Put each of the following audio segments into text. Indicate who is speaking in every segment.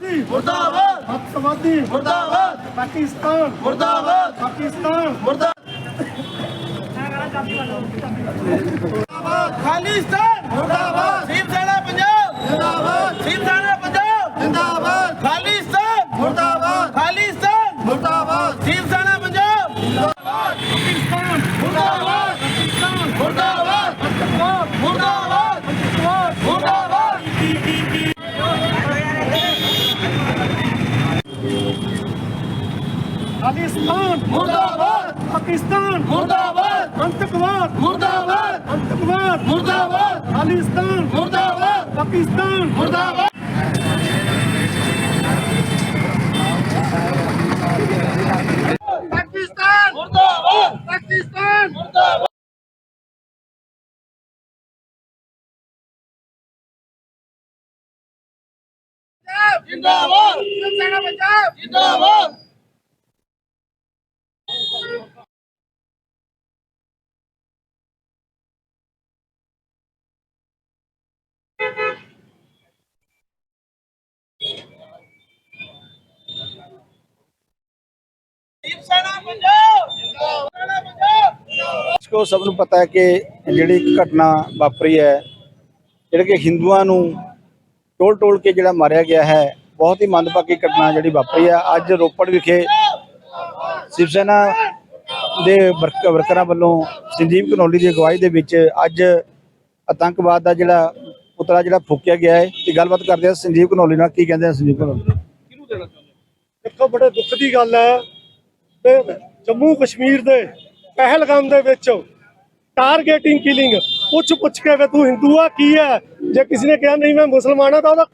Speaker 1: ਮੁਰਦਾਬਾਦ।
Speaker 2: ਅੱਤਵਾਦੀ
Speaker 1: ਮੁਰਦਾਬਾਦ।
Speaker 2: ਪਾਕਿਸਤਾਨ।
Speaker 1: ਮੁਰਦਾਬਾਦ।
Speaker 2: ਪਾਕਿਸਤਾਨ।
Speaker 1: ਖਾਲਿਸਤਾਨ ਮੁਰਦਾਬਾਦ। ਸ਼ਿਵ ਸੈਨਾ ਪੰਜਾਬ। ਜਿੰਦਾਬਾਦ ਸ਼ਿਵ ਸੈਨਾ ਪੰਜਾਬ। ਜਿੰਦਾਬਾਦ। ਖਾਲਿਸਤਾਨ ਮੁਰਦਾਬਾਦ। ਖਾਲਿਸਤਾਨ ਮੁਰਦਾਬਾਦ
Speaker 2: ਖਾਲਿਸਤਾਨ
Speaker 1: ਮੁਰਦਾਬਾਦ।
Speaker 2: ਪਾਕਿਸਤਾਨ
Speaker 1: ਮੁਰਦਾਬਾਦ।
Speaker 2: ਅੰਤਕਵਾਦ।
Speaker 1: ਮੁਰਦਾਬਾਦ।
Speaker 2: ਅੰਤਕਵਾਦ।
Speaker 1: ਮੁਰਦਾਬਾਦ।
Speaker 2: ਖਾਲਿਸਤਾਨ
Speaker 1: ਮੁਰਦਾਬਾਦ।
Speaker 2: ਪਾਕਿਸਤਾਨ
Speaker 1: ਮੁਰਦਾਬਾਦ।
Speaker 2: ਪਾਕਿਸਤਾਨ
Speaker 1: ਮੁਰਦਾਬਾਦ।
Speaker 2: ਪਾਕਿਸਤਾਨ
Speaker 1: ਮੁਰਦਾਬਾਦ। ਜਿੰਦਾਬਾਦ।
Speaker 2: ਸੈਨਾ ਪੰਜਾਬ
Speaker 1: ਜਿੰਦਾਬਾਦ।
Speaker 3: ਕੋ ਸਭ ਨੂੰ ਪਤਾ ਹੈ ਕਿ ਜਿਹੜੀ ਘਟਨਾ ਵਾਪਰੀ ਹੈ, ਜਿਹੜੇ ਕਿ ਹਿੰਦੂਆਂ ਨੂੰ ਟੋਲ ਟੋਲ ਕੇ ਜਿਹੜਾ ਮਾਰਿਆ ਗਿਆ ਹੈ, ਬਹੁਤ ਹੀ ਮੰਦਭਾਗੀ ਘਟਨਾ ਜਿਹੜੀ ਵਾਪਰੀ ਹੈ। ਅੱਜ ਰੋਪੜ ਵਿਖੇ ਸ਼ਿਵ ਸੈਨਾ ਦੇ ਵਰਕ- ਵਰਕਰਾਂ ਵੱਲੋਂ ਸੰਜੀਵ ਕਨੌਲੀ ਦੀ ਅਗਵਾਈ ਦੇ ਵਿੱਚ ਅੱਜ ਆਤੰਕਵਾਦ ਦਾ ਜਿਹੜਾ ਪੁਤਲਾ ਜਿਹੜਾ ਫੂਕਿਆ ਗਿਆ ਹੈ ਤੇ ਗੱਲਬਾਤ ਕਰਦੇ ਹਾਂ ਸੰਜੀਵ ਕਨੌਲੀ ਨਾਲ। ਕੀ ਕਹਿੰਦੇ ਆ ਸੰਜੀਵ ਕਨੌਲੀ
Speaker 2: ਦੇਖੋ, ਬੜੇ ਦੁੱਖ ਦੀ ਗੱਲ ਹੈ। ਜੰਮੂ ਕਸ਼ਮੀਰ ਦੇ ਪਹਿਲਗਾਮ ਦੇ ਵਿੱਚ ਟਾਰਗੇਟਿੰਗ ਕਿਲਿੰਗ ਪੁੱਛ ਪੁੱਛ ਕੇ ਵੀ ਤੂੰ ਹਿੰਦੂ ਆ, ਕੀ ਹੈ? ਜੇ ਕਿਸੇ ਨੇ ਕਿਹਾ ਨਹੀਂ ਮੈਂ ਮੁਸਲਮਾਨ ਆ, ਤਾਂ ਉਹਦਾ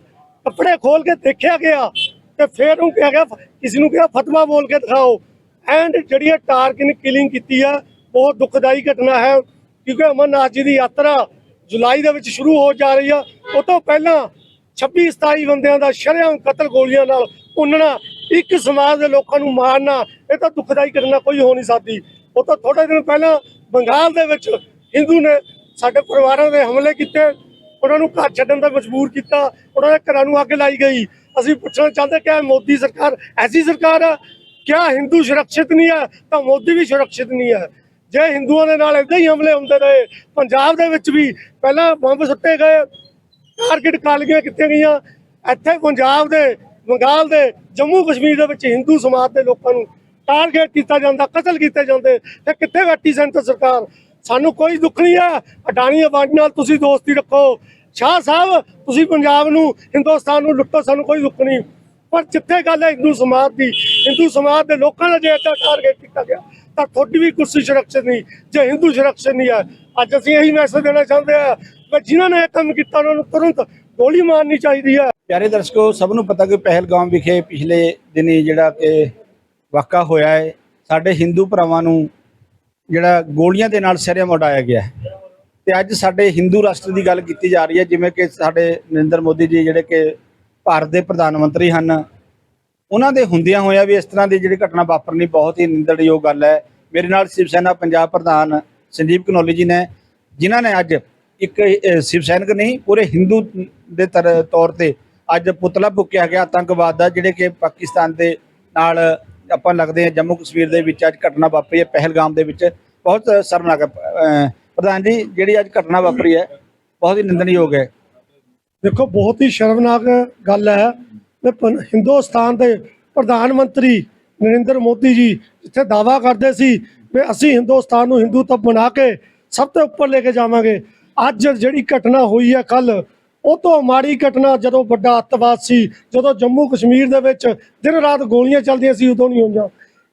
Speaker 2: ਕੱਪੜੇ ਖੋਲ ਕੇ ਦੇਖਿਆ ਗਿਆ ਤੇ ਫਿਰ ਉਹ ਕਿਹਾ ਗਿਆ, ਕਿਸੇ ਨੂੰ ਕਿਹਾ, ਫਤਵਾ ਬੋਲ ਕੇ ਦਿਖਾਓ। ਐਂਡ ਜਿਹੜੀ ਇਹ ਟਾਰਗੇਟਿੰਗ ਕਿਲਿੰਗ ਕੀਤੀ ਆ, ਬਹੁਤ ਦੁਖਦਾਈ ਘਟਨਾ ਹੈ, ਕਿਉਂਕਿ ਅਮਰਨਾਥ ਜੀ ਦੀ ਯਾਤਰਾ ਜੁਲਾਈ ਦੇ ਵਿੱਚ ਸ਼ੁਰੂ ਹੋ ਜਾ ਰਹੀ ਆ। ਉਹ ਤੋਂ ਪਹਿਲਾਂ 26 27 ਬੰਦਿਆਂ ਦਾ ਸ਼ਰੇਆਮ ਕਤਲ ਗੋਲੀਆਂ ਨਾਲ ਭੁੰਨਣਾ ਇੱਕ ਸਮਾਜ ਦੇ ਲੋਕਾਂ ਨੂੰ ਮਾਰਨਾ, ਇਹ ਤਾਂ ਦੁਖਦਾਈ ਘਟਨਾ ਕੋਈ ਹੋ ਨਹੀਂ ਸਕਦੀ। ਉਹ ਤਾਂ ਥੋੜੇ ਦਿਨ ਪਹਿਲਾਂ ਬੰਗਾਲ ਦੇ ਵਿੱਚ ਹਿੰਦੂ ਨੇ ਸਾਡੇ ਪਰਿਵਾਰਾਂ ਦੇ ਹਮਲੇ ਕੀਤੇ, ਉਹਨਾਂ ਨੂੰ ਘਰ ਛੱਡਣ ਦਾ ਮਜਬੂਰ ਕੀਤਾ, ਉਹਨਾਂ ਦੇ ਘਰਾਂ ਨੂੰ ਅੱਗ ਲਾਈ ਗਈ। ਅਸੀਂ ਪੁੱਛਣਾ ਚਾਹੁੰਦੇ ਕਿ ਮੋਦੀ ਸਰਕਾਰ ਐਸੀ ਸਰਕਾਰ ਹੈ ਕਿਆ ਹਿੰਦੂ ਸੁਰੱਖਿਅਤ ਨਹੀਂ ਹੈ ਤਾਂ ਮੋਦੀ ਵੀ ਸੁਰੱਖਿਅਤ ਨਹੀਂ ਹੈ ਜੇ ਹਿੰਦੂਆਂ ਦੇ ਨਾਲ ਇਦਾਂ ਹੀ ਹਮਲੇ ਹੁੰਦੇ ਰਹੇ, ਪੰਜਾਬ ਦੇ ਵਿੱਚ ਵੀ ਪਹਿਲਾਂ ਬੰਬ ਸੁੱਟੇ ਗਏ, ਟਾਰਗੇਟ ਕਾਲੀਆਂ ਕੀਤੀਆਂ ਗਈਆਂ। ਇੱਥੇ ਪੰਜਾਬ ਦੇ ਬੰਗਾਲ ਦੇ ਜੰਮੂ ਕਸ਼ਮੀਰ ਦੇ ਵਿੱਚ ਹਿੰਦੂ ਸਮਾਜ ਦੇ ਲੋਕਾਂ ਨੂੰ ਟਾਰਗੇਟ ਕੀਤਾ ਜਾਂਦਾ, ਕਤਲ ਕੀਤੇ ਜਾਂਦੇ, ਤੇ ਕਿੱਥੇ ਬੈਠੀ ਸੈਂਟਰ ਸਰਕਾਰ? ਸਾਨੂੰ ਕੋਈ ਦੁੱਖ ਨਹੀਂ ਆ ਅਡਾਨੀ ਅਬਾਨੀ ਨਾਲ ਤੁਸੀਂ ਦੋਸਤੀ ਰੱਖੋ। ਸ਼ਾਹ ਸਾਹਿਬ, ਤੁਸੀਂ ਪੰਜਾਬ ਨੂੰ, ਹਿੰਦੁਸਤਾਨ ਨੂੰ ਲੁੱਟੋ, ਸਾਨੂੰ ਕੋਈ ਦੁੱਖ ਨਹੀਂ। ਪਰ ਜਿੱਥੇ ਗੱਲ ਹੈ ਹਿੰਦੂ ਸਮਾਜ ਦੀ, ਹਿੰਦੂ ਸਮਾਜ ਦੇ ਲੋਕਾਂ ਦਾ ਜੇ ਇੱਦਾਂ ਟਾਰਗੇਟ ਕੀਤਾ ਗਿਆ, ਤਾਂ ਤੁਹਾਡੀ ਵੀ ਕੁਰਸੀ ਸੁਰੱਖਿਅਤ ਨਹੀਂ, ਜੇ ਹਿੰਦੂ ਸੁਰੱਖਿਅਤ ਨਹੀਂ ਹੈ। ਅੱਜ ਅਸੀਂ ਇਹੀ ਮੈਸੇਜ ਦੇਣਾ ਚਾਹੁੰਦੇ ਆ ਕਿ ਜਿਨ੍ਹਾਂ ਨੇ ਇਹ ਕੰਮ ਕੀਤਾ, ਉਹਨਾਂ ਨੂੰ ਤੁਰੰਤ ਗੋਲੀ ਮਾਰਨੀ ਚਾਹੀਦੀ ਹੈ।
Speaker 3: ਪਿਆਰੇ ਦਰਸ਼ਕੋ, ਸਭ ਨੂੰ ਪਤਾ ਕਿ ਪਹਿਲਗਾਮ ਵਿਖੇ ਪਿਛਲੇ ਦਿਨੀ ਜਿਹੜਾ ਕਿ ਵਾਕਾ ਹੋਇਆ ਹੈ, ਸਾਡੇ ਹਿੰਦੂ ਭਰਾਵਾਂ ਨੂੰ ਜਿਹੜਾ ਗੋਲੀਆਂ ਦੇ ਨਾਲ ਸਿਰੇ ਉਡਾਇਆ ਗਿਆ ਹੈ। ਤੇ ਅੱਜ ਸਾਡੇ ਹਿੰਦੂ ਰਾਸ਼ਟਰ ਦੀ ਗੱਲ ਕੀਤੀ ਜਾ ਰਹੀ ਹੈ, ਜਿਵੇਂ ਕਿ ਸਾਡੇ ਨਰਿੰਦਰ ਮੋਦੀ ਜੀ ਜਿਹੜੇ ਕਿ ਭਾਰਤ ਦੇ ਪ੍ਰਧਾਨ ਮੰਤਰੀ ਹਨ, ਉਹਨਾਂ ਦੇ ਹੁੰਦਿਆਂ ਹੋਇਆਂ ਵੀ ਇਸ ਤਰ੍ਹਾਂ ਦੀ ਜਿਹੜੀ ਘਟਨਾ ਵਾਪਰਨੀ ਬਹੁਤ ਹੀ ਨਿੰਦਣਯੋਗ ਗੱਲ ਹੈ। ਮੇਰੇ ਨਾਲ ਸ਼ਿਵ ਸੈਨਾ ਪੰਜਾਬ ਪ੍ਰਧਾਨ ਸੰਜੀਵ ਕਨੌਲੀ ਜੀ ਨੇ, ਜਿਨ੍ਹਾਂ ਨੇ ਅੱਜ ਇੱਕ ਸ਼ਿਵ ਸੈਨਿਕ ਨਹੀਂ, ਪੂਰੇ ਹਿੰਦੂ ਦੇ ਤਰ- ਤੌਰ ਤੇ ਅੱਜ ਪੁਤਲਾ ਫੂਕਿਆ ਗਿਆ ਆਤੰਕਵਾਦ ਦਾ, ਜਿਹੜੇ ਕਿ ਪਾਕਿਸਤਾਨ ਦੇ ਨਾਲ ਆਪਾਂ ਲੱਗਦੇ ਹਾਂ ਜੰਮੂ ਕਸ਼ਮੀਰ ਦੇ ਵਿੱਚ ਅੱਜ ਘਟਨਾ ਵਾਪਰੀ ਹੈ, ਪਹਿਲਗਾਮ ਦੇ ਵਿੱਚ। ਬਹੁਤ ਸ਼ਰਮਨਾਕ ਹੈ। ਪ੍ਰਧਾਨ ਜੀ, ਜਿਹੜੀ ਅੱਜ ਘਟਨਾ ਵਾਪਰੀ ਹੈ, ਬਹੁਤ ਹੀ ਨਿੰਦਣਯੋਗ ਹੈ।
Speaker 2: ਦੇਖੋ, ਬਹੁਤ ਹੀ ਸ਼ਰਮਨਾਕ ਗੱਲ ਹੈ। ਹਿੰਦੁਸਤਾਨ ਦੇ ਪ੍ਰਧਾਨ ਮੰਤਰੀ ਨਰਿੰਦਰ ਮੋਦੀ ਜੀ ਜਿੱਥੇ ਦਾਵਾ ਕਰਦੇ ਸੀ ਕਿ ਅਸੀਂ ਹਿੰਦੁਸਤਾਨ ਨੂੰ ਹਿੰਦੂਤਵ ਬਣਾ ਕੇ ਸਭ ਤੋਂ ਉੱਪਰ ਲੈ ਕੇ ਜਾਵਾਂਗੇ। ਅੱਜ ਜਿਹੜੀ ਘਟਨਾ ਹੋਈ ਹੈ ਕੱਲ ਉਹ ਤੋਂ ਮਾੜੀ ਘਟਨਾ ਜਦੋਂ ਵੱਡਾ ਅੱਤਵਾਦ ਸੀ, ਜਦੋਂ ਜੰਮੂ ਕਸ਼ਮੀਰ ਦੇ ਵਿੱਚ ਦਿਨ ਰਾਤ ਗੋਲੀਆਂ ਚੱਲਦੀਆਂ ਸੀ, ਉਦੋਂ ਨਹੀਂ ਹੋਈਆਂ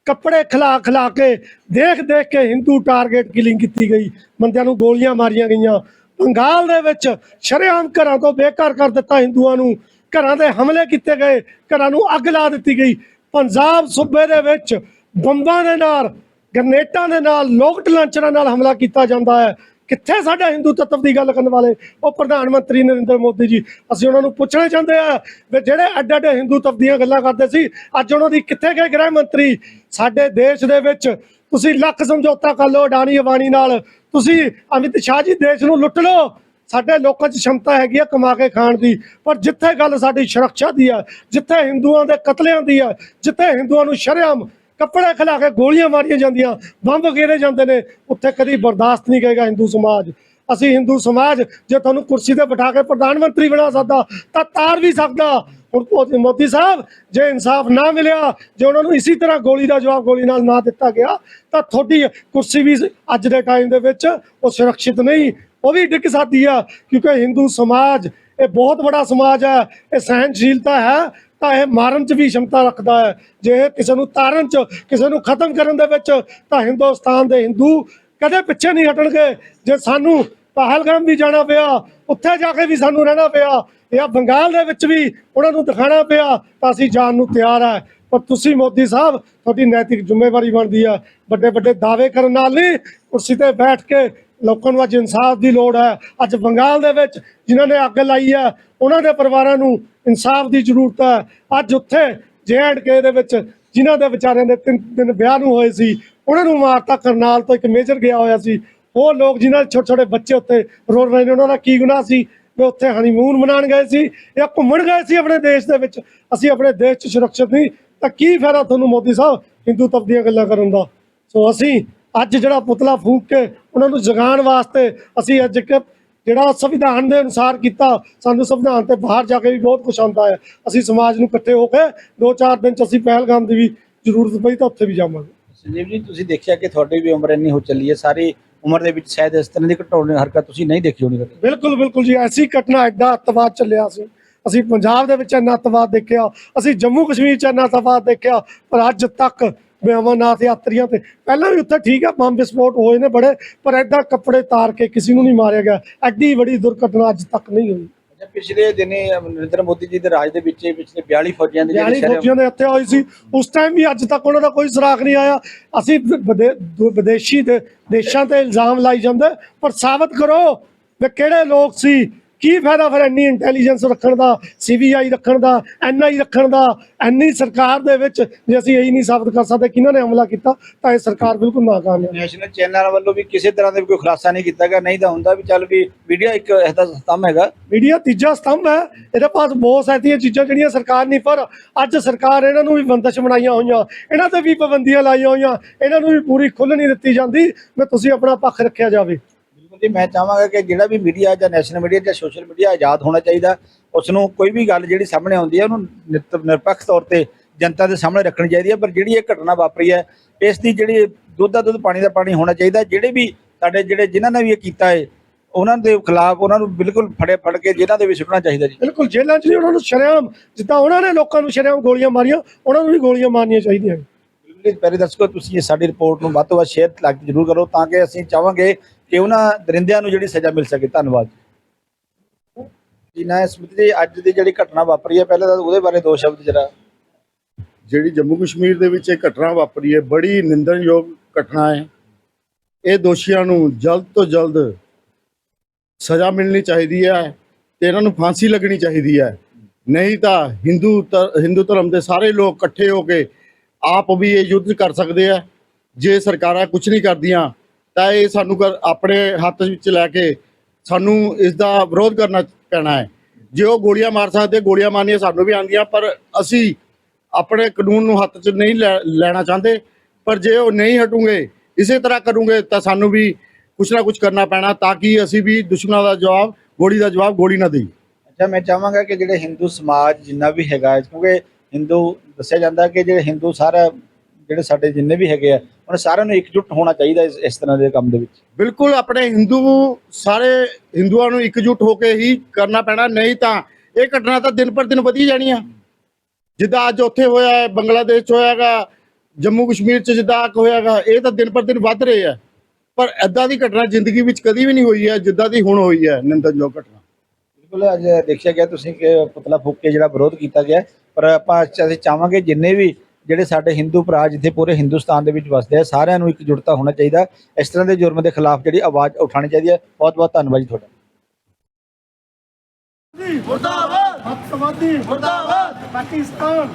Speaker 2: ਕੱਪੜੇ ਖਿਲਾ ਖਿਲਾ ਕੇ, ਦੇਖ ਦੇਖ ਕੇ ਹਿੰਦੂ ਟਾਰਗੇਟ ਕਿਲਿੰਗ ਕੀਤੀ ਗਈ। ਬੰਦਿਆਂ ਨੂੰ ਗੋਲੀਆਂ ਮਾਰੀਆਂ ਗਈਆਂ। ਬੰਗਾਲ ਦੇ ਵਿੱਚ ਸ਼ਰੇਆਮ ਘਰਾਂ ਤੋਂ ਬੇਘਰ ਕਰ ਦਿੱਤਾ ਹਿੰਦੂਆਂ ਨੂੰ। ਘਰਾਂ ਦੇ ਹਮਲੇ ਕੀਤੇ ਗਏ, ਘਰਾਂ ਨੂੰ ਅੱਗ ਲਾ ਦਿੱਤੀ ਗਈ। ਪੰਜਾਬ ਸੂਬੇ ਦੇ ਵਿੱਚ ਬੰਬਾਂ ਦੇ ਨਾਲ, ਗਰਨੇਟਾਂ ਦੇ ਨਾਲ, ਲੋਕਟ ਲਾਂਚਰਾਂ ਨਾਲ ਹਮਲਾ ਕੀਤਾ ਜਾਂਦਾ ਹੈ। ਕਿੱਥੇ ਸਾਡਾ ਹਿੰਦੂ ਤੱਤਵ ਦੀ ਗੱਲ ਕਰਨ ਵਾਲੇ? ਉਹ ਪ੍ਰਧਾਨ ਮੰਤਰੀ ਨਰਿੰਦਰ ਮੋਦੀ ਜੀ, ਅਸੀਂ ਉਹਨਾਂ ਨੂੰ ਪੁੱਛਣਾ ਚਾਹੁੰਦੇ ਆ ਵੀ ਜਿਹੜੇ ਅੱਡ ਅੱਡ ਹਿੰਦੂ ਤੱਤਵ ਦੀਆਂ ਗੱਲਾਂ ਕਰਦੇ ਸੀ, ਅੱਜ ਉਹਨਾਂ ਦੀ ਕਿੱਥੇ ਗਏ ਗ੍ਰਹਿ ਮੰਤਰੀ? ਸਾਡੇ ਦੇਸ਼ ਦੇ ਵਿੱਚ ਤੁਸੀਂ ਲੱਖ ਸਮਝੌਤਾ ਕਰ ਲਓ ਅਡਾਨੀ ਅਬਾਨੀ ਨਾਲ। ਤੁਸੀਂ ਅਮਿਤ ਸ਼ਾਹ ਜੀ ਦੇਸ਼ ਨੂੰ ਲੁੱਟ ਲਓ। ਸਾਡੇ ਲੋਕਾਂ 'ਚ ਸ਼ਮਤਾ ਹੈਗੀ ਆ ਕਮਾ ਕੇ ਖਾਣ ਦੀ। ਪਰ ਜਿੱਥੇ ਗੱਲ ਸਾਡੀ ਸੁਰੱਖਿਆ ਦੀ ਆ, ਜਿੱਥੇ ਹਿੰਦੂਆਂ ਦੇ ਕਤਲਿਆਂ ਦੀ ਆ, ਜਿੱਥੇ ਹਿੰਦੂਆਂ ਨੂੰ ਸ਼ਰੇਆਮ ਕੱਪੜੇ ਖਿਲਾ ਕੇ ਗੋਲੀਆਂ ਮਾਰੀਆਂ ਜਾਂਦੀਆਂ, ਬੰਬ ਗੇਰੇ ਜਾਂਦੇ ਨੇ। ਉੱਥੇ ਕਦੀ ਬਰਦਾਸ਼ਤ ਨਹੀਂ ਕਰੇਗਾ ਹਿੰਦੂ ਸਮਾਜ। ਅਸੀਂ ਹਿੰਦੂ ਸਮਾਜ, ਜੇ ਤੁਹਾਨੂੰ ਕੁਰਸੀ ਤੇ ਬਿਠਾ ਕੇ ਪ੍ਰਧਾਨ ਮੰਤਰੀ ਬਣਾ ਸਕਦਾ, ਤਾਂ ਤਾਰ ਵੀ ਸਕਦਾ। ਹੁਣ ਮੋਦੀ ਸਾਹਿਬ, ਜੇ ਇਨਸਾਫ ਨਾ ਮਿਲਿਆ, ਜੇ ਉਹਨਾਂ ਨੂੰ ਇਸੇ ਤਰ੍ਹਾਂ ਗੋਲੀ ਦਾ ਜਵਾਬ ਗੋਲੀ ਨਾਲ ਨਾ ਦਿੱਤਾ ਗਿਆ, ਤਾਂ ਤੁਹਾਡੀ ਕੁਰਸੀ ਵੀ ਅੱਜ ਦੇ ਟਾਈਮ ਦੇ ਵਿੱਚ ਉਹ ਸੁਰੱਖਿਅਤ ਨਹੀਂ, ਉਹ ਵੀ ਡਿੱਗ ਸਕਦੀ ਆ। ਕਿਉਂਕਿ ਹਿੰਦੂ ਸਮਾਜ, ਇਹ ਬਹੁਤ ਬੜਾ ਸਮਾਜ ਹੈ। ਇਹ ਸਹਿਨਸ਼ੀਲਤਾ ਹੈ। ਤਾਂ ਇਹ ਮਾਰਨ 'ਚ ਵੀ ਸ਼ਮਤਾ ਰੱਖਦਾ ਹੈ। ਜੇ ਕਿਸੇ ਨੂੰ ਤਾਰਨ 'ਚ, ਕਿਸੇ ਨੂੰ ਖਤਮ ਕਰਨ ਦੇ ਵਿੱਚ ਤਾਂ ਹਿੰਦੁਸਤਾਨ ਦੇ ਹਿੰਦੂ ਕਦੇ ਪਿੱਛੇ ਨਹੀਂ ਹਟਣਗੇ। ਜੇ ਸਾਨੂੰ ਪਹਿਲਗਾਮ ਵੀ ਜਾਣਾ ਪਿਆ, ਉੱਥੇ ਜਾ ਕੇ ਵੀ ਸਾਨੂੰ ਰਹਿਣਾ ਪਿਆ ਜਾਂ ਬੰਗਾਲ ਦੇ ਵਿੱਚ ਵੀ ਉਹਨਾਂ ਨੂੰ ਦਿਖਾਣਾ ਪਿਆ, ਤਾਂ ਅਸੀਂ ਜਾਣ ਨੂੰ ਤਿਆਰ ਹੈ। ਪਰ ਤੁਸੀਂ ਮੋਦੀ ਸਾਹਿਬ, ਤੁਹਾਡੀ ਨੈਤਿਕ ਜ਼ਿੰਮੇਵਾਰੀ ਬਣਦੀ ਹੈ। ਵੱਡੇ ਵੱਡੇ ਦਾਅਵੇ ਕਰਨ ਨਾਲ ਨਹੀਂ ਕੁਰਸੀ ਤੇ ਬੈਠ ਕੇ ਲੋਕਾਂ ਨੂੰ ਅੱਜ ਇਨਸਾਫ ਦੀ ਲੋੜ ਹੈ। ਅੱਜ ਬੰਗਾਲ ਦੇ ਵਿੱਚ ਜਿਨ੍ਹਾਂ ਨੇ ਅੱਗ ਲਾਈ ਹੈ, ਉਹਨਾਂ ਦੇ ਪਰਿਵਾਰਾਂ ਨੂੰ ਇਨਸਾਫ ਦੀ ਜ਼ਰੂਰਤ ਹੈ। ਅੱਜ ਉੱਥੇ ਕੇ ਦੇ ਵਿੱਚ ਜਿਨ੍ਹਾਂ ਦੇ ਵਿਚਾਰਿਆਂ ਦੇ ਤਿੰਨ ਦਿਨ ਵਿਆਹ ਨੂੰ ਹੋਏ ਸੀ, ਉਹਨਾਂ ਨੂੰ ਮਾਰਤਾ ਕਰਨਾਲ ਤੋਂ ਇੱਕ ਮੇਜਰ ਗਿਆ ਹੋਇਆ ਸੀ। ਉਹ ਲੋਕ ਜਿਨ੍ਹਾਂ ਦੇ ਛੋਟੇ ਛੋਟੇ ਬੱਚੇ ਉੱਥੇ ਰੋ ਰਹੇ ਨੇ, ਉਹਨਾਂ ਦਾ ਕੀ ਗੁਨਾਹ ਸੀ? ਵੀ ਉੱਥੇ ਹਨੀਮੂਨ ਮਨਾਉਣ ਗਏ ਸੀ ਜਾਂ ਘੁੰਮਣ ਗਏ ਸੀ ਆਪਣੇ ਦੇਸ਼ ਦੇ ਵਿੱਚ? ਅਸੀਂ ਆਪਣੇ ਦੇਸ਼ 'ਚ ਸੁਰੱਖਿਅਤ ਨਹੀਂ। ਤਾਂ ਕੀ ਫਾਇਦਾ ਤੁਹਾਨੂੰ ਮੋਦੀ ਸਾਹਿਬ ਹਿੰਦੂ ਤਬ ਦੀਆਂ ਗੱਲਾਂ ਕਰਨ ਦਾ? ਸੋ ਅਸੀਂ ਅੱਜ ਜਿਹੜਾ ਪੁਤਲਾ ਫੂਕ ਕੇ ਉਹਨਾਂ ਨੂੰ ਜਗਾਉਣ ਵਾਸਤੇ ਅਸੀਂ ਅੱਜ ਇੱਕ ਜਿਹੜਾ ਸੰਵਿਧਾਨ ਦੇ ਅਨੁਸਾਰ ਕੀਤਾ ਸਾਨੂੰ ਸੰਵਿਧਾਨ ਤੇ ਬਾਹਰ ਜਾ ਕੇ ਵੀ ਬਹੁਤ ਕੁਝ ਆਉਂਦਾ ਹੈ। ਅਸੀਂ ਸਮਾਜ ਨੂੰ ਇਕੱਠੇ ਹੋ ਕੇ ਦੋ ਚਾਰ ਦਿਨ ਚ ਅਸੀਂ ਪਹਿਲਗਾਮ ਦੀ ਵੀ ਜ਼ਰੂਰਤ ਪਈ ਤਾਂ ਉੱਥੇ ਵੀ ਜਾਵਾਂਗੇ।
Speaker 3: ਸੰਜੀਵ ਜੀ ਤੁਸੀਂ ਦੇਖਿਆ ਕਿ ਤੁਹਾਡੀ ਵੀ ਉਮਰ ਇੰਨੀ ਹੋ ਚੱਲੀ ਹੈ ਸਾਰੀ ਉਮਰ ਦੇ ਵਿੱਚ ਸ਼ਾਇਦ ਇਸ ਤਰ੍ਹਾਂ ਦੀ ਘਟਾਉਣੀ ਹਰਕਤ ਤੁਸੀਂ ਨਹੀਂ ਦੇਖੀ ਹੋਣੀ
Speaker 2: ਬਿਲਕੁਲ ਬਿਲਕੁਲ ਜੀ ਐਸੀ ਘਟਨਾ ਐਡਾ ਅੱਤਵਾਦ ਚੱਲਿਆ ਸੀ। ਅਸੀਂ ਪੰਜਾਬ ਦੇ ਵਿੱਚ ਇੰਨਾ ਅੱਤਵਾਦ ਦੇਖਿਆ ਅਸੀਂ ਜੰਮੂ ਕਸ਼ਮੀਰ ਚ ਇੰਨਾ ਅੱਤਵਾਦ ਦੇਖਿਆ ਪਰ ਅੱਜ ਤੱਕ ਅਮਰਨਾਥ ਯਾਤਰੀਆਂ ਤੇ। ਪਹਿਲਾਂ ਵੀ ਉੱਥੇ ਠੀਕ ਆ ਬੰਬ ਵਿਸਫੋਟ ਹੋਏ ਨੇ ਬੜੇ ਪਰ ਐਡਾ ਕੱਪੜੇ ਤਾਰ ਕੇ ਕਿਸੇ ਨੂੰ ਨਹੀਂ ਮਾਰਿਆ ਗਿਆ। ਐਡੀ ਬੜੀ ਦੁਰਘਟਨਾ ਅੱਜ ਤੱਕ ਨਹੀਂ ਹੋਈ।
Speaker 3: ਪਿਛਲੇ ਦਿਨੇ ਨਰਿੰਦਰ ਮੋਦੀ ਜੀ ਦੇ ਰਾਜ ਦੇ ਵਿੱਚ ਪਿਛਲੇ 42 ਫੌਜੀਆਂ ਦੇ
Speaker 2: 42
Speaker 3: ਸ਼ਰਮ-
Speaker 2: ਫੌਜੀਆਂ ਦੇ ਹੱਥੇ ਹੋਈ ਸੀ। ਉਸ ਟਾਈਮ ਵੀ ਅੱਜ ਤੱਕ ਉਹਨਾਂ ਦਾ ਕੋਈ ਸੁਰਾਖ ਨਹੀਂ ਆਇਆ। ਅਸੀਂ ਵਿਦੇਸ਼ੀ ਦੇ ਦੇਸ਼ਾਂ ਤੇ ਇਲਜ਼ਾਮ ਲਾਈ ਜਾਂਦੇ। ਪਰ ਸਾਬਤ ਕਰੋ ਵੀ ਕਿਹੜੇ ਲੋਕ ਸੀ ਕੀ ਫਾਇਦਾ ਫਿਰ ਇੰਨੀ ਇੰਟੈਲੀਜੈਂਸ ਰੱਖਣ ਦਾ ਸੀਬੀਆਈ ਰੱਖਣ ਦਾ ਐਨਆਈ ਰੱਖਣ ਦਾ? ਐਨੀ ਸਰਕਾਰ ਦੇ ਵਿੱਚ ਜੇ ਅਸੀਂ ਇਹੀ ਨਹੀਂ ਸਾਬਤ ਕਰ ਸਕਦੇ ਕਿਹਨਾਂ ਨੇ ਹਮਲਾ ਕੀਤਾ? ਤਾਂ ਇਹ ਸਰਕਾਰ ਬਿਲਕੁਲ ਨਾਕਾਮ ਹੈ।
Speaker 3: ਨੈਸ਼ਨਲ ਚੈਨਲ ਵੱਲੋਂ ਵੀ ਕਿਸੇ ਤਰ੍ਹਾਂ ਦਾ ਵੀ ਕੋਈ ਖੁਲਾਸਾ ਨਹੀਂ ਕੀਤਾ ਗਿਆ ਨਹੀਂ ਤਾਂ ਹੁੰਦਾ ਵੀ ਚੱਲ ਵੀ ਮੀਡੀਆ ਇੱਕ ਇਹਦਾ ਸਤੰਭ ਹੈਗਾ।
Speaker 2: ਮੀਡੀਆ ਤੀਜਾ ਸਤੰਭ ਹੈ ਇਹਦੇ ਪਾਸ ਬਹੁਤ ਸਾਰੀਆਂ ਚੀਜ਼ਾਂ ਜਿਹੜੀਆਂ ਸਰਕਾਰ ਨਹੀਂ ਪਰ ਅੱਜ ਸਰਕਾਰ ਇਹਨਾਂ ਨੂੰ ਵੀ ਬੰਦਸ਼ ਬਣਾਈਆਂ ਹੋਈਆਂ ਇਹਨਾਂ ਤੇ ਵੀ ਪਾਬੰਦੀਆਂ ਲਾਈਆਂ ਹੋਈਆਂ ਇਹਨਾਂ ਨੂੰ ਵੀ ਪੂਰੀ ਖੁੱਲ੍ਹ ਨਹੀਂ ਦਿੱਤੀ ਜਾਂਦੀ ਵੀ ਤੁਸੀਂ ਆਪਣਾ ਪੱਖ ਰੱਖਿਆ ਜਾਵੇ।
Speaker 3: ਜੀ ਮੈਂ ਚਾਹਾਂਗਾ ਕਿ ਜਿਹੜਾ ਵੀ ਮੀਡੀਆ ਜਾਂ ਨੈਸ਼ਨਲ ਮੀਡੀਆ ਜਾਂ ਸੋਸ਼ਲ ਮੀਡੀਆ ਆਜ਼ਾਦ ਹੋਣਾ ਚਾਹੀਦਾ ਉਸ ਨੂੰ ਕੋਈ ਵੀ ਗੱਲ ਜਿਹੜੀ ਸਾਹਮਣੇ ਆਉਂਦੀ ਹੈ ਉਹਨੂੰ ਨਿਤ- ਨਿਰਪੱਖ ਤੌਰ ਤੇ ਜਨਤਾ ਦੇ ਸਾਹਮਣੇ ਰੱਖਣੀ ਚਾਹੀਦੀ ਹੈ ਪਰ ਜਿਹੜੀ ਇਹ ਘਟਨਾ ਵਾਪਰੀ ਹੈ ਇਸ ਦੀ ਜਿਹੜੀ ਦੁੱਧ ਦਾ ਦੁੱਧ ਪਾਣੀ ਦਾ ਪਾਣੀ ਹੋਣਾ ਚਾਹੀਦਾ ਜਿਹੜੇ ਵੀ ਸਾਡੇ ਜਿਹੜੇ ਜਿਨ੍ਹਾਂ ਨੇ ਵੀ ਇਹ ਕੀਤਾ ਹੈ ਉਹਨਾਂ ਦੇ ਖਿਲਾਫ ਉਹਨਾਂ ਨੂੰ ਬਿਲਕੁਲ ਫੜੇ ਫੜ ਕੇ ਜੇਲ੍ਹਾਂ ਦੇ ਵਿੱਚ ਸੁੱਟਣਾ ਚਾਹੀਦਾ ਜੀ।
Speaker 2: ਬਿਲਕੁਲ ਜੇਲ੍ਹਾਂ 'ਚ ਨਹੀਂ ਉਹਨਾਂ ਨੂੰ ਸ਼ਰੇਆਮ ਜਿੱਦਾਂ ਉਹਨਾਂ ਨੇ ਲੋਕਾਂ ਨੂੰ ਸ਼ਰੇਆਮ ਗੋਲੀਆਂ ਮਾਰੀਆਂ ਉਹਨਾਂ ਨੂੰ ਵੀ ਗੋਲੀਆਂ ਮਾਰਨੀਆਂ ਚਾਹੀਦੀਆਂ ਨੇ।
Speaker 3: ਪਿਆਰੇ ਦਰਸ਼ਕੋ ਤੁਸੀਂ ਇਹ ਸਾਡੀ ਰਿਪੋਰਟ ਨੂੰ ਵੱਧ ਤੋਂ ਵੱਧ ਸ਼ੇਅਰ ਜ਼ਰੂਰ ਕਰੋ ਤਾਂ ਕਿ ਅਸੀਂ ਚਾਹਾਂਗੇ ਕਿ ਉਹਨਾਂ ਦਰਿੰਦਿਆਂ ਨੂੰ ਜਿਹੜੀ ਸਜ਼ਾ ਮਿਲ ਸਕੇ। ਧੰਨਵਾਦ ਜੀ। ਨਾ ਸਮਿਤ ਜੀ ਅੱਜ ਦੀ ਜਿਹੜੀ ਘਟਨਾ ਵਾਪਰੀ ਹੈ ਪਹਿਲਾਂ ਤਾਂ ਉਹਦੇ ਬਾਰੇ ਦੋ ਸ਼ਬਦ ਜਰਾ।
Speaker 4: ਜਿਹੜੀ ਜੰਮੂ ਕਸ਼ਮੀਰ ਦੇ ਵਿੱਚ ਇਹ ਘਟਨਾ ਵਾਪਰੀ ਹੈ ਬੜੀ ਨਿੰਦਣਯੋਗ ਘਟਨਾ ਹੈ। ਇਹ ਦੋਸ਼ੀਆਂ ਨੂੰ ਜਲਦ ਤੋਂ ਜਲਦ ਸਜ਼ਾ ਮਿਲਣੀ ਚਾਹੀਦੀ ਹੈ ਤੇ ਇਹਨਾਂ ਨੂੰ ਫਾਂਸੀ ਲੱਗਣੀ ਚਾਹੀਦੀ ਹੈ। ਨਹੀਂ ਤਾਂ ਹਿੰਦੂ ਧਰ- ਹਿੰਦੂ ਧਰਮ ਦੇ ਸਾਰੇ ਲੋਕ ਇਕੱਠੇ ਹੋ ਕੇ ਆਪ ਵੀ ਇਹ ਯੁੱਧ ਕਰ ਸਕਦੇ ਆ। ਜੇ ਸਰਕਾਰਾਂ ਕੁਝ ਨਹੀਂ ਕਰਦੀਆਂ ਤਾਂ ਇਹ ਸਾਨੂੰ ਕਰ- ਆਪਣੇ ਹੱਥ ਵਿੱਚ ਲੈ ਕੇ ਸਾਨੂੰ ਇਸ ਦਾ ਵਿਰੋਧ ਕਰਨਾ ਪੈਣਾ ਹੈ। ਜੇ ਉਹ ਗੋਲੀਆਂ ਮਾਰ ਸਕਦੇ, ਗੋਲੀਆਂ ਮਾਰਨੀਆਂ ਸਾਨੂੰ ਵੀ ਆਉਂਦੀਆਂ, ਪਰ ਅਸੀਂ ਆਪਣੇ ਕਾਨੂੰਨ ਨੂੰ ਹੱਥ 'ਚ ਨਹੀਂ ਲੈ- ਲੈਣਾ ਚਾਹੁੰਦੇ। ਪਰ ਜੇ ਉਹ ਨਹੀਂ ਹਟੂਗੇ, ਇਸੇ ਤਰ੍ਹਾਂ ਕਰੂਗੇ, ਤਾਂ ਸਾਨੂੰ ਵੀ ਕੁਛ ਨਾ ਕੁਛ ਕਰਨਾ ਪੈਣਾ, ਤਾਂ ਕਿ ਅਸੀਂ ਵੀ ਦੁਸ਼ਮਣਾਂ ਦਾ ਜਵਾਬ, ਗੋਲੀ ਦਾ ਜਵਾਬ ਗੋਲੀ ਨਾ ਦੇਈਏ।
Speaker 3: ਅੱਛਾ, ਮੈਂ ਚਾਹਾਂਗਾ ਕਿ ਜਿਹੜੇ ਹਿੰਦੂ ਸਮਾਜ ਜਿੰਨਾ ਵੀ ਹੈਗਾ, ਕਿਉਂਕਿ ਹਿੰਦੂ ਦੱਸਿਆ ਜਾਂਦਾ ਕਿ ਜਿਹੜੇ ਹਿੰਦੂ ਸਾਰਾ, ਜਿਹੜੇ ਸਾਡੇ ਜਿੰਨੇ ਵੀ ਹੈਗੇ ਆ ਉਹਨਾਂ ਸਾਰਿਆਂ ਨੂੰ ਇਕਜੁੱਟ ਹੋਣਾ ਚਾਹੀਦਾ ਇਸ ਇਸ ਤਰ੍ਹਾਂ ਦੇ ਕੰਮ ਦੇ ਵਿੱਚ।
Speaker 4: ਬਿਲਕੁਲ ਆਪਣੇ ਹਿੰਦੂ ਸਾਰੇ ਹਿੰਦੂਆਂ ਨੂੰ ਇਕਜੁੱਟ ਹੋ ਕੇ ਹੀ ਕਰਨਾ ਪੈਣਾ ਨਹੀਂ ਤਾਂ ਇਹ ਘਟਨਾ ਤਾਂ ਦਿਨ ਪਰ ਦਿਨ ਵਧੀ ਜਾਣੀਆਂ ਜਿੱਦਾਂ ਅੱਜ ਉੱਥੇ ਹੋਇਆ ਹੈ ਬੰਗਲਾਦੇਸ਼ 'ਚ ਹੋਇਆਗਾ ਜੰਮੂ ਕਸ਼ਮੀਰ 'ਚ ਜਿੱਦਾਂ ਹੋਇਆਗਾ ਇਹ ਤਾਂ ਦਿਨ ਪਰ ਦਿਨ ਵੱਧ ਰਹੇ ਆ। ਪਰ ਐਦਾਂ ਦੀ ਘਟਨਾ ਜ਼ਿੰਦਗੀ ਵਿੱਚ ਕਦੀ ਵੀ ਨਹੀਂ ਹੋਈ ਹੈ ਜਿੱਦਾਂ ਦੀ ਹੁਣ ਹੋਈ ਹੈ ਨਿੰਦਨਯੋਗ ਘਟਨਾ।
Speaker 3: ਬਿਲਕੁਲ ਅੱਜ ਦੇਖਿਆ ਗਿਆ ਤੁਸੀਂ ਕਿ ਪੁਤਲਾ ਫੂਕ ਕੇ ਜਿਹੜਾ ਵਿਰੋਧ ਕੀਤਾ ਗਿਆ ਪਰ ਆਪਾਂ ਅਸੀਂ ਚਾਹਾਂਗੇ ਜਿੰਨੇ ਵੀ ਜਿਹੜੇ ਸਾਡੇ ਹਿੰਦੂ ਭਰਾ ਜਿੱਥੇ ਪੂਰੇ ਹਿੰਦੁਸਤਾਨ ਦੇ ਵਿੱਚ ਵਸਦੇ ਆ ਸਾਰਿਆਂ ਨੂੰ ਇਕਜੁੱਟਤਾ ਹੋਣਾ ਚਾਹੀਦਾ। ਇਸ ਤਰ੍ਹਾਂ ਦੇ ਜੁਰਮ ਦੇ ਖਿਲਾਫ ਜਿਹੜੀ ਆਵਾਜ਼ ਉਠਾਉਣੀ ਚਾਹੀਦੀ ਹੈ। ਬਹੁਤ ਬਹੁਤ ਧੰਨਵਾਦ ਜੀ ਤੁਹਾਡਾ।
Speaker 2: ਮੁਰਦਾਬਾਦ! ਅੱਤਵਾਦੀ ਮੁਰਦਾਬਾਦ! ਪਾਕਿਸਤਾਨ!